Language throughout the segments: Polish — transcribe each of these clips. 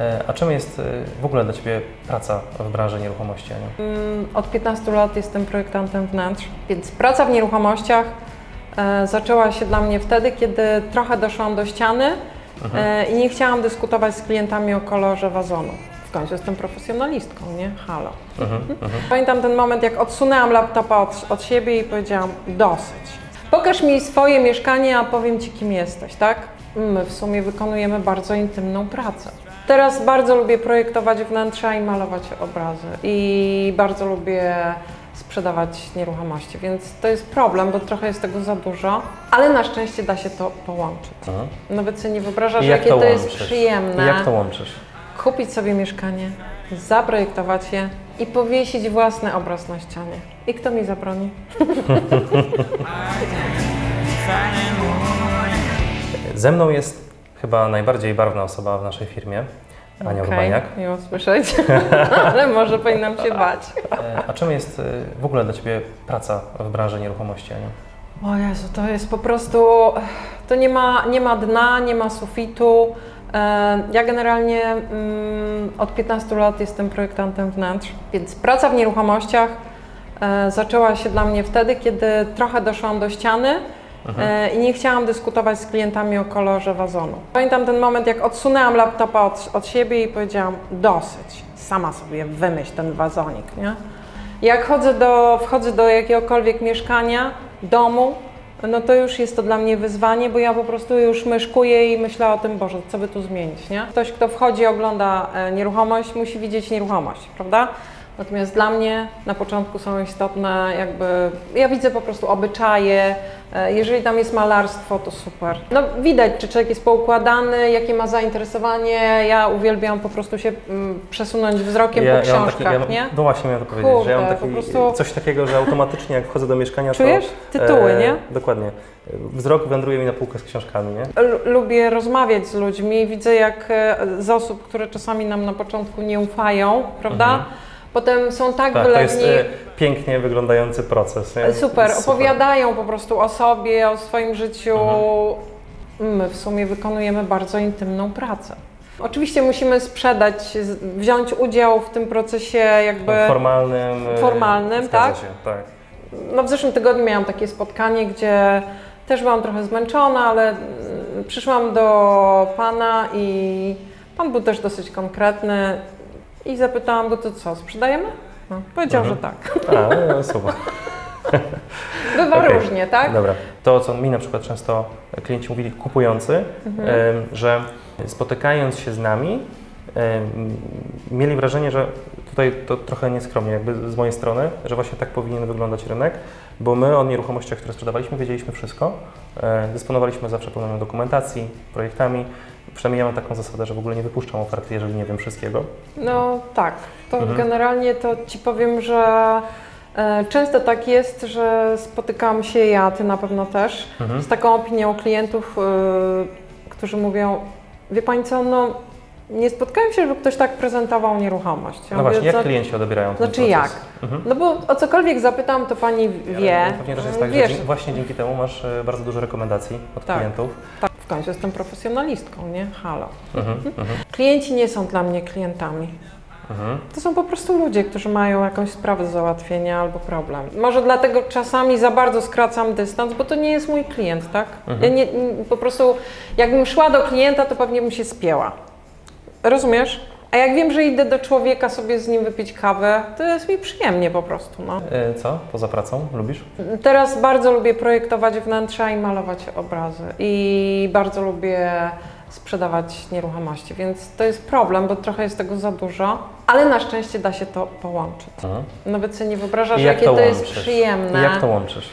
E, A czym jest e, w ogóle dla Ciebie praca w branży nieruchomości, Aniu? Mm, Od 15 lat jestem projektantem wnętrz, więc praca w nieruchomościach e, zaczęła się dla mnie wtedy, kiedy trochę doszłam do ściany e, i nie chciałam dyskutować z klientami o kolorze wazonu. W końcu jestem profesjonalistką, nie? Halo. Mhm, mhm. Pamiętam ten moment, jak odsunęłam laptopa od, od siebie i powiedziałam dosyć. Pokaż mi swoje mieszkanie, a powiem Ci, kim jesteś, tak? My w sumie wykonujemy bardzo intymną pracę. Teraz bardzo lubię projektować wnętrza i malować obrazy. I bardzo lubię sprzedawać nieruchomości, więc to jest problem, bo trochę jest tego za dużo, ale na szczęście da się to połączyć. Mhm. Nawet sobie nie wyobrażasz, I jak jakie to to jest łączysz? przyjemne I jak to łączysz? kupić sobie mieszkanie, zaprojektować je i powiesić własny obraz na ścianie. I kto mi zabroni? Ze mną jest chyba najbardziej barwna osoba w naszej firmie, Ania Okej, Urbaniak. miło słyszeć, ale może powinnam się bać. E, A czym jest e, w ogóle dla Ciebie praca w branży nieruchomości, Aniu? O Jezu, to jest po prostu, to nie ma, nie ma dna, nie ma sufitu. E, Ja generalnie mm, od 15 lat jestem projektantem wnętrz, więc praca w nieruchomościach zaczęła się dla mnie wtedy, kiedy trochę doszłam do ściany e, i nie chciałam dyskutować z klientami o kolorze wazonu. Pamiętam ten moment, jak odsunęłam laptopa od, od siebie i powiedziałam dosyć, sama sobie wymyśl ten wazonik, nie? Jak chodzę do, wchodzę do jakiegokolwiek mieszkania, domu, no to już jest to dla mnie wyzwanie, bo ja po prostu już myszkuję i myślę o tym, Boże, co by tu zmienić, nie? Ktoś, kto wchodzi, ogląda e, nieruchomość, musi widzieć nieruchomość, prawda? Natomiast dla mnie na początku są istotne jakby, ja widzę po prostu obyczaje, e, jeżeli tam jest malarstwo, to super. No widać, czy człowiek jest poukładany, jakie ma zainteresowanie, ja uwielbiam po prostu się mm, przesunąć wzrokiem po mam książkach, taki, ja, nie? No właśnie miałem to powiedzieć, że ja mam Kurde, taki, prostu- coś takiego, że automatycznie jak wchodzę do mieszkania, Czujesz? to... Tytuły, nie? Dokładnie. Wzrok wędruje mi na półkę z książkami, nie? L- lubię rozmawiać z ludźmi, widzę jak e, z osób, które czasami nam na początku nie ufają, prawda? Mhm. Potem są tak, Tak, to wylewni. jest e, pięknie wyglądający proces. Nie? Super, opowiadają po prostu o sobie, o swoim życiu. Mhm. My w sumie wykonujemy bardzo intymną pracę. Oczywiście musimy sprzedać, wziąć udział w tym procesie jakby... Formalnym. e, Formalnym, tak? Się, tak. No w zeszłym tygodniu miałam takie spotkanie, gdzie też byłam trochę zmęczona, ale mm, przyszłam do pana i pan był też dosyć konkretny i zapytałam go, to co, sprzedajemy? No, powiedział, Mhm. że tak. A, no, super. Bywa Okej. różnie, tak? Dobra. To, co mi na przykład często klienci mówili, kupujący, Mhm. em, że spotykając się z nami, em, mieli wrażenie, że tutaj to trochę nieskromnie, jakby z mojej strony, że właśnie tak powinien wyglądać rynek, bo my o nieruchomościach, które sprzedawaliśmy, wiedzieliśmy wszystko. E, Dysponowaliśmy zawsze pełną dokumentacji, projektami. Przynajmniej ja mam taką zasadę, że w ogóle nie wypuszczam oferty, jeżeli nie wiem wszystkiego. No tak, to Mhm. generalnie to Ci powiem, że e, często tak jest, że spotykam się ja, Ty na pewno też, Mhm. z taką opinią klientów, e, którzy mówią, wie Pani co, no nie spotkałem się, żeby ktoś tak prezentował nieruchomość. Ja No mówię, właśnie, jak "Za- klienci odebierają ten Znaczy proces? jak? Mhm. No bo o cokolwiek zapytam, to Pani wie. Ale Pewnie też jest tak, wiesz, że właśnie dzięki temu masz e, bardzo dużo rekomendacji od Tak. klientów. tak, końcu jestem profesjonalistką, nie? Halo. Mhm. Mhm. Klienci nie są dla mnie klientami. Mhm. To są po prostu ludzie, którzy mają jakąś sprawę do załatwienia albo problem. Może dlatego czasami za bardzo skracam dystans, bo to nie jest mój klient, tak? Mhm. Ja nie, po prostu jakbym szła do klienta, to pewnie bym się spięła. Rozumiesz? A jak wiem, że idę do człowieka sobie z nim wypić kawę, to jest mi przyjemnie po prostu, no. E, Co? Poza pracą? Lubisz? Teraz bardzo lubię projektować wnętrza i malować obrazy. I bardzo lubię sprzedawać nieruchomości, więc to jest problem, bo trochę jest tego za dużo, ale na szczęście da się to połączyć. Mhm. Nawet sobie nie wyobrażasz, I jakie to to, jest łączysz? przyjemne. I jak to łączysz?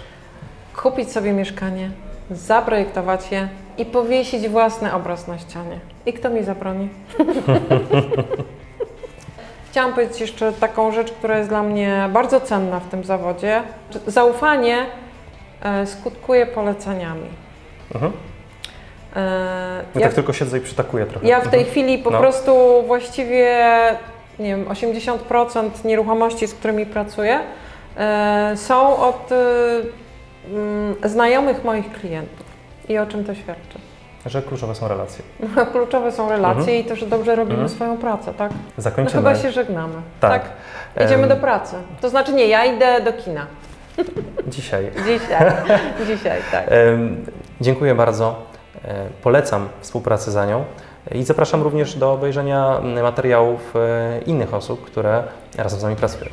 Kupić sobie mieszkanie, zaprojektować je i powiesić własny obraz na ścianie. I kto mi zabroni? Chciałam powiedzieć jeszcze taką rzecz, która jest dla mnie bardzo cenna w tym zawodzie. Zaufanie e, skutkuje poleceniami. Mhm. E, Ja ja, tak tylko siedzę i przytakuję trochę. ja w tej Mhm. chwili po No. prostu właściwie nie wiem, 80% nieruchomości, z którymi pracuję, e, są od mm, znajomych moich klientów. I o czym to świadczy? Że kluczowe są relacje. Kluczowe są relacje Mhm. i to, że dobrze robimy Mhm. swoją pracę, tak? No Zakończymy. chyba się żegnamy. Tak. Idziemy Em, do pracy. To znaczy nie, ja idę do kina. Dzisiaj. Dzisiaj. Dzisiaj, tak. Em, Dziękuję bardzo. E, Polecam współpracę za nią i zapraszam również do obejrzenia materiałów e, innych osób, które razem z nami pracują.